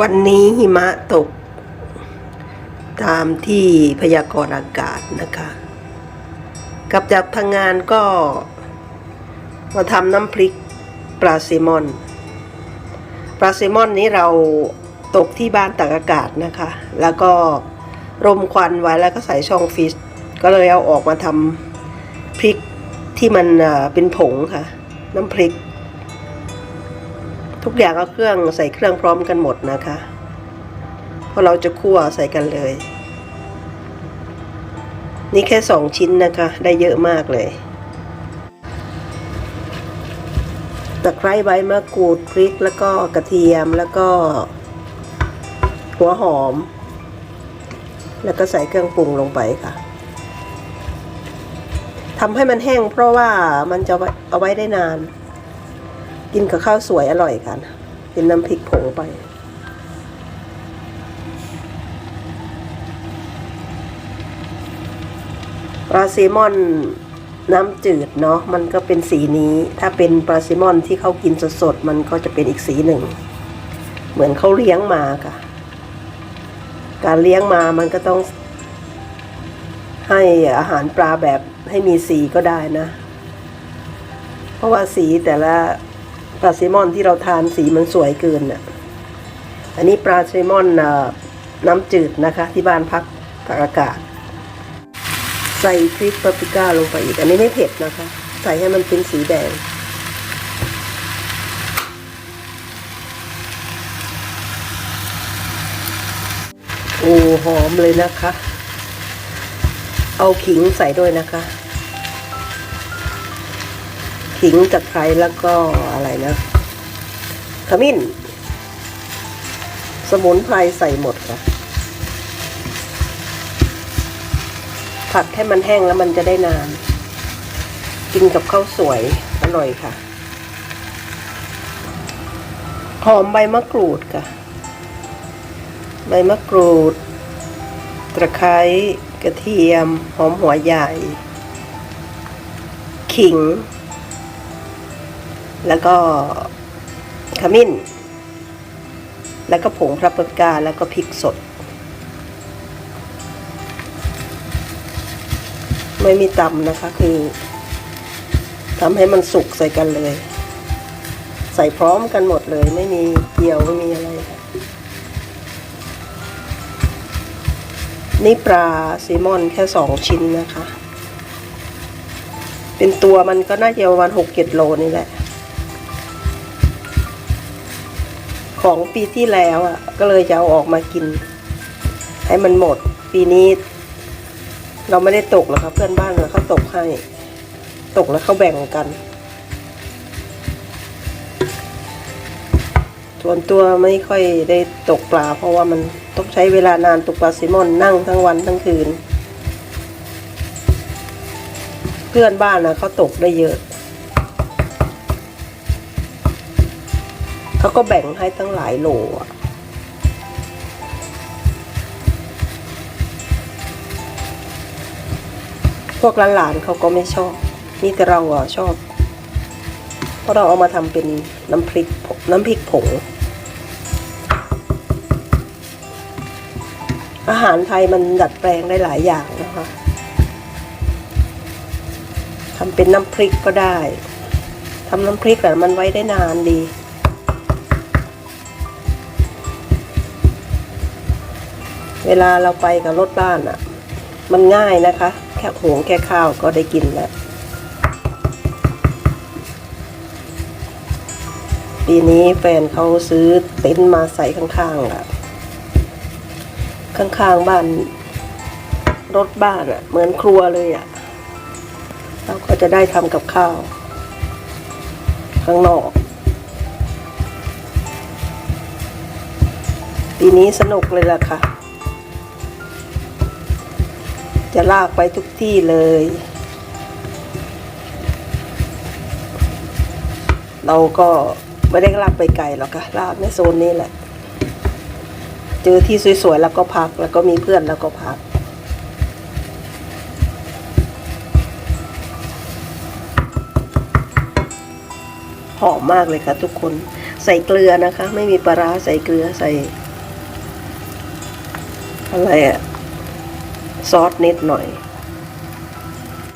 วันนี้หิมะตก ตามที่พยากรณ์อากาศนะคะ กลับจากทางงานก็มาทำน้ำพริกปลาแซมอน ปลาแซมอนนี้เราตกที่บ้านตากอากาศนะคะ แล้วก็รมควันไว้แล้วก็ใส่ช่องฟรีซก็เลยเอาออกมาทำพริกที่มันเป็นผงค่ะ น้ำพริก ทุกอย่างเอาเครื่องใส่เครื่องพร้อมกันหมดนะคะเพราะเราจะคั่วใส่กันเลย นี่แค่สองชิ้นนะคะ ได้เยอะมากเลยตะไคร้ใบมะกรูดพริกแล้วก็กระเทียมแล้วก็หัวหอม แล้วก็ใส่เครื่องปรุงลงไปค่ะทำให้มันแห้งเพราะว่ามันจะเอาไว้ได้นาน กินกับข้าวสวยอร่อยกันเป็นน้ำพริกผงไป ปลาซลมอนน้ำจืดเนาะมันก็เป็นสีนี้ ถ้าเป็นปลาซลมอนที่เขากินสดๆ มันก็จะเป็นอีกสีหนึ่ง เหมือนเขาเลี้ยงมาค่ะ การเลี้ยงมามันก็ต้อง ให้อาหารปลาแบบให้มีสีก็ได้นะ เพราะว่าสีแต่ละ ลาซมอนที่เราทานสีมันสวยเกินน่ะอันนี้ปลาซมอนน้ำจืดนะคะ ที่บ้านพักตากอากาศ ใส่พริกปาปริก้าลงไปอีก อันนี้ไม่เผ็ดนะคะ ใส่ให้มันเป็นสีแดงโอ้หอมเลยนะคะ เอาขิงใส่ด้วยนะคะ ขิงตะไคร้แล้วก็อะไรนะขมิ้น สมุนไพรใส่หมดค่ะ ผัดให้มันแห้งแล้วมันจะได้นาน กินกับข้าวสวยอร่อยค่ะ หอมใบมะกรูดค่ะ ใบมะกรูด ตะไคร้กระเทียม หอมหัวใหญ่ ขิง แล้วก็ขมิ้น แล้วก็ผงพระปริกาแล้วก็พริกสด ไม่มีตำนะคะคือทำให้มันสุกใส่กันเลย ใส่พร้อมกันหมดเลย ไม่มีเกี่ยวไม่มีอะไรค่ะนี่ปลาแซลมอนแค่สองชิ้นนะคะ เป็นตัวมันก็น่าจะประมาณหกเจ็ดโลนี่แหละ ของปีที่แล้วอะ ก็เลยจะเอาออกมากิน ให้มันหมด ปีนี้ เราไม่ได้ตกหรอกครับ เพื่อนบ้านเราเขาตกให้ ตกแล้วเขาแบ่งกัน ส่วนตัวไม่ค่อยได้ตกปลา เพราะว่ามันต้องใช้เวลานานตกปลาซลมอนนั่งทั้งวันทั้งคืน เพื่อนบ้านนะเขาตกได้เยอะ เขาก็แบ่งให้ตั้งหลายโลอะพวกหลานๆเขาก็ไม่ชอบ นี่แต่เราอะชอบ เพราะเราเอามาทำเป็นน้ำพริกน้ำพริกผง อาหารไทยมันดัดแปลงได้หลายอย่างนะคะทำเป็นน้ำพริกก็ได้ทำน้ำพริกแต่มันไว้ได้นานดี เวลาเราไปกับรถบ้านอะ มันง่ายนะคะ แค่หงแค่ข้าวก็ได้กินแล้วปีนี้แฟนเขาซื้อเต็นท์มาใส่ข้างๆอะ ข้างๆบ้าน รถบ้านอะ เหมือนครัวเลยอะ เราก็จะได้ทำกับข้าว ข้างนอกปีนี้สนุกเลยล่ะค่ะ จะลากไปทุกที่เลย เราก็ไม่ได้ลากไปไกลหรอกค่ะลากในโซนนี้แหละ เจอที่สวยๆแล้วก็พักแล้วก็มีเพื่อนแล้วก็พักหอมมากเลยค่ะทุกคนใส่เกลือนะคะ ไม่มีปลาร้าใส่เกลือใส่ อะไรอะ ซอสนิดหน่อย